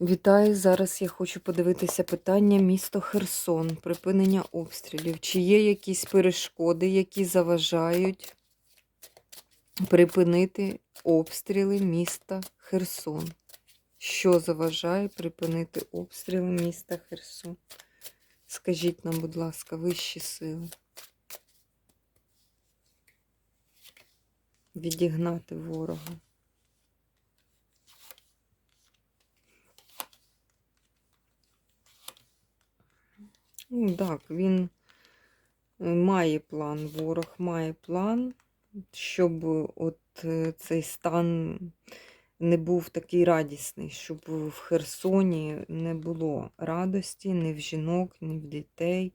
Вітаю! Зараз я хочу подивитися питання місто Херсон, припинення обстрілів. Чи є якісь перешкоди, які заважають припинити обстріли міста Херсон? Що заважає припинити обстріли міста Херсон? Скажіть нам, будь ласка, вищі сили. Відігнати ворога. Ну, Так, він е, має план, ворог має план, щоб от е, цей стан не був такий радісний, щоб в Херсоні не було радості ні в жінок, ні в дітей.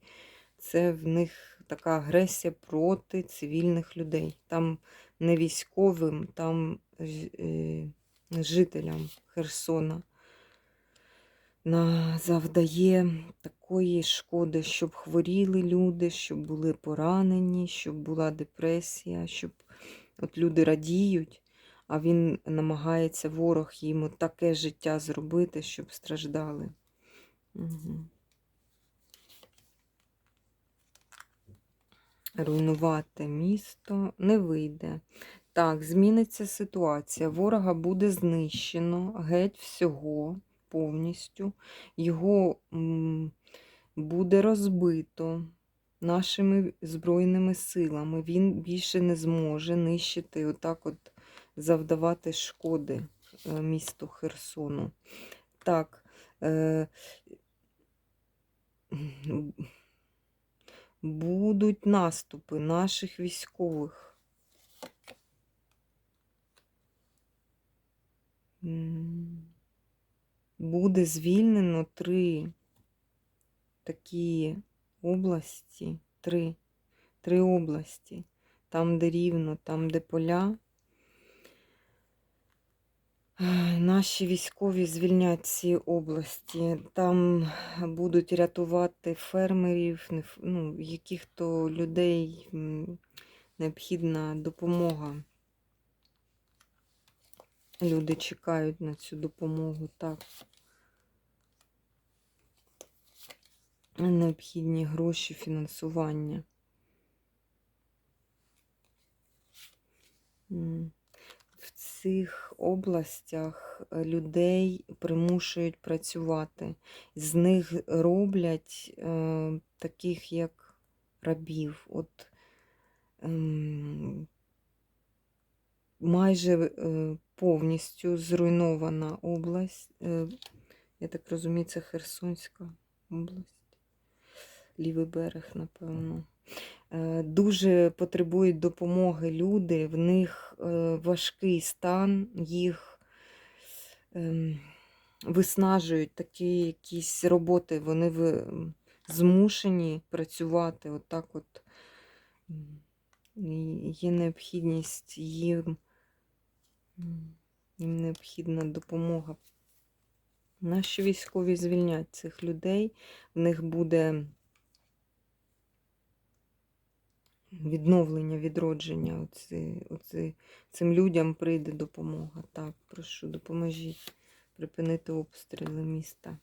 Це в них така агресія проти цивільних людей. Там не військовим, там е, жителям Херсона на- завдає такої шкоди, щоб хворіли люди, щоб були поранені, щоб була депресія, щоб от люди радіють, а він намагається ворог їм таке життя зробити, щоб страждали. Угу. Руйнувати місто не вийде. Так, зміниться ситуація. Ворога буде знищено геть всього повністю. Його буде розбито нашими Збройними силами. Він більше не зможе нищити, отак от завдавати шкоди е, місту Херсону. Так. Е, будуть наступи наших військових. М, Буде звільнено три такі області, три, три області. Там, де рівно, там, де поля. Наші військові звільнять ці області. Там будуть рятувати фермерів, ну, яких то людей необхідна допомога. Люди чекають на цю допомогу, так. Необхідні гроші, фінансування. В цих областях е, людей примушують працювати. З них роблять е, таких як рабів. От ем, майже е, повністю зруйнована область. Е, я так розумію, це Херсонська область. Лівий берег, напевно. Е, Дуже потребують допомоги люди, в них е, важкий стан, їх ем, виснажують такі якісь роботи, вони змушені працювати отак от. Є необхідність їм, їм необхідна допомога. Наші військові звільнять цих людей, в них буде відновлення, відродження. Оці, оці, цим людям прийде допомога. Так, прошу, допоможіть припинити обстріли міста.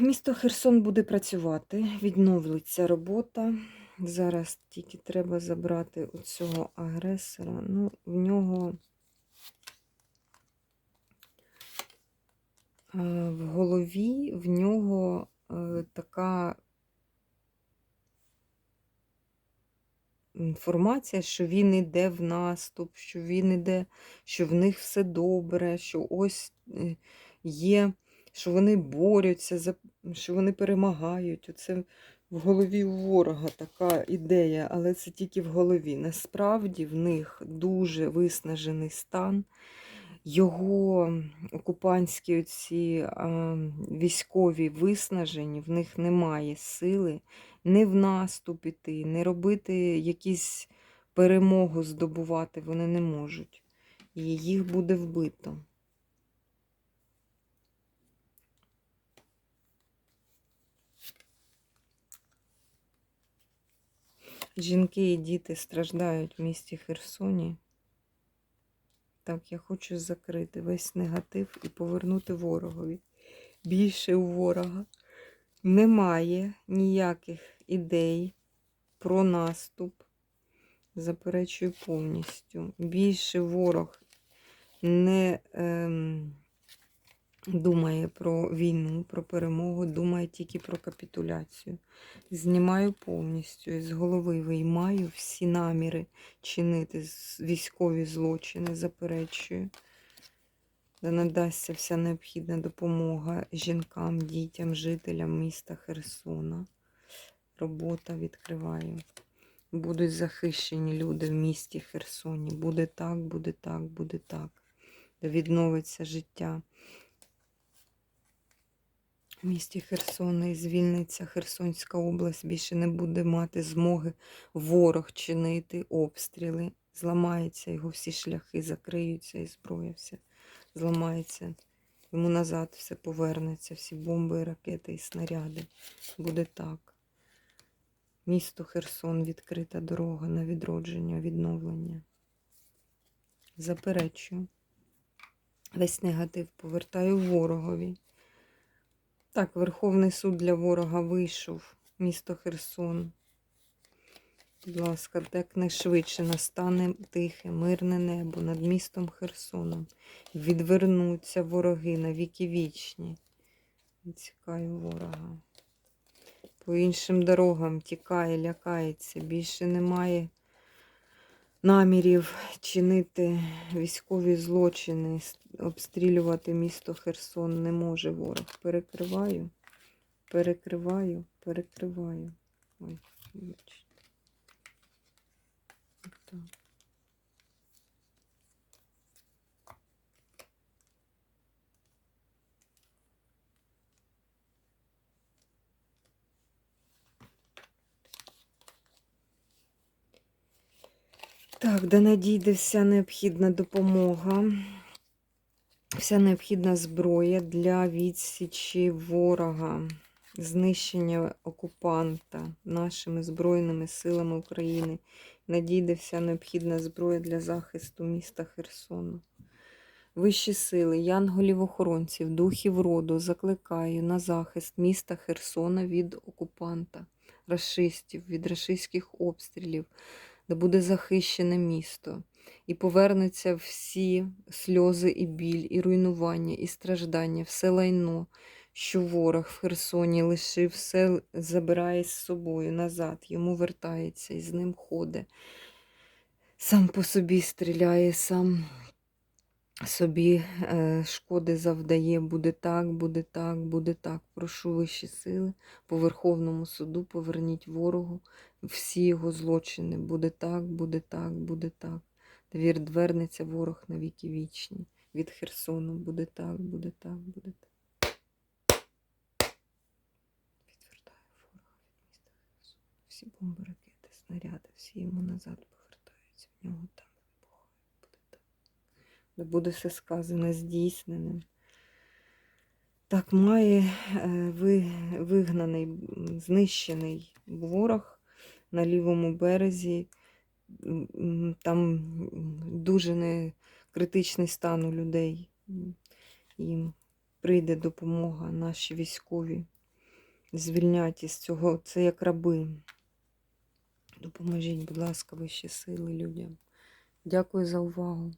Місто Херсон буде працювати, відновиться робота. Зараз тільки треба забрати оцього агресора. Ну, в нього в голові в нього е, така інформація, що він іде в наступ, що він іде, що в них все добре, що ось е, є, що вони борються, що вони перемагають. Оце в голові у ворога така ідея, але це тільки в голові. Насправді в них дуже виснажений стан. Його окупантські оці а, військові виснажені, в них немає сили не в наступ іти, не робити якісь перемогу здобувати вони не можуть. І їх буде вбито. Жінки і діти страждають в місті Херсоні. Так, я хочу закрити весь негатив і повернути ворогові. Більше у ворога немає ніяких ідей про наступ. Заперечую повністю. Більше ворог не ем, думає про війну, про перемогу, думає тільки про капітуляцію. Знімаю повністю із голови виймаю всі наміри чинити військові злочини, заперечую. Да надасться вся необхідна допомога жінкам, дітям, жителям міста Херсона. Робота відкриваю. Будуть захищені люди в місті Херсоні. Буде так, буде так, буде так. Відновиться життя. В місті Херсона і звільниться Херсонська область. Більше не буде мати змоги ворог чинити обстріли. Зламаються його всі шляхи, закриються і зброя вся зламається. Йому назад все повернеться, всі бомби, ракети і снаряди. Буде так. Місто Херсон відкрита дорога на відродження, відновлення. Заперечую. Весь негатив повертаю ворогові. Так, Верховний суд для ворога вийшов. Місто Херсон. Будь ласка, як найшвидше настане тихе, мирне небо над містом Херсоном. Відвернуться вороги на віки вічні. Відсікаю ворога. По іншим дорогам тікає, лякається. Більше немає намірів чинити військові злочини, обстрілювати місто Херсон не може ворог. Перекриваю, перекриваю, перекриваю. Ой, вибачте. Так. Так, де надійде вся необхідна допомога, вся необхідна зброя для відсічі ворога, знищення окупанта нашими Збройними силами України. Надійде вся необхідна зброя для захисту міста Херсону. Вищі сили, янголів-охоронців, духів роду закликаю на захист міста Херсона від окупанта, рашистів, від рашистських обстрілів, де буде захищене місто, і повернуться всі сльози і біль, і руйнування, і страждання, все лайно, що ворог в Херсоні лишив, все забирає з собою назад, йому вертається і з ним ходить. Сам по собі стріляє, сам собі е, шкоди завдає, буде так, буде так, буде так. Прошу вищі сили по Верховному суду, поверніть ворогу всі його злочини. Буде так, буде так, буде так. Двір двернеться ворог на віки вічні. Від Херсону буде так, буде так, буде так. Відвертаю ворога від міста Херсону. Всі бомби, ракети, снаряди, всі йому назад повертаються. В нього там вибухає. Буде так. Де буде все сказане здійсненим. Так, має е, ви, вигнаний, знищений ворог на лівому березі. Там дуже не критичний стан у людей. Їм прийде допомога, наші військові звільнять із цього. Це як раби. Допоможіть, будь ласка, вищі сили людям. Дякую за увагу.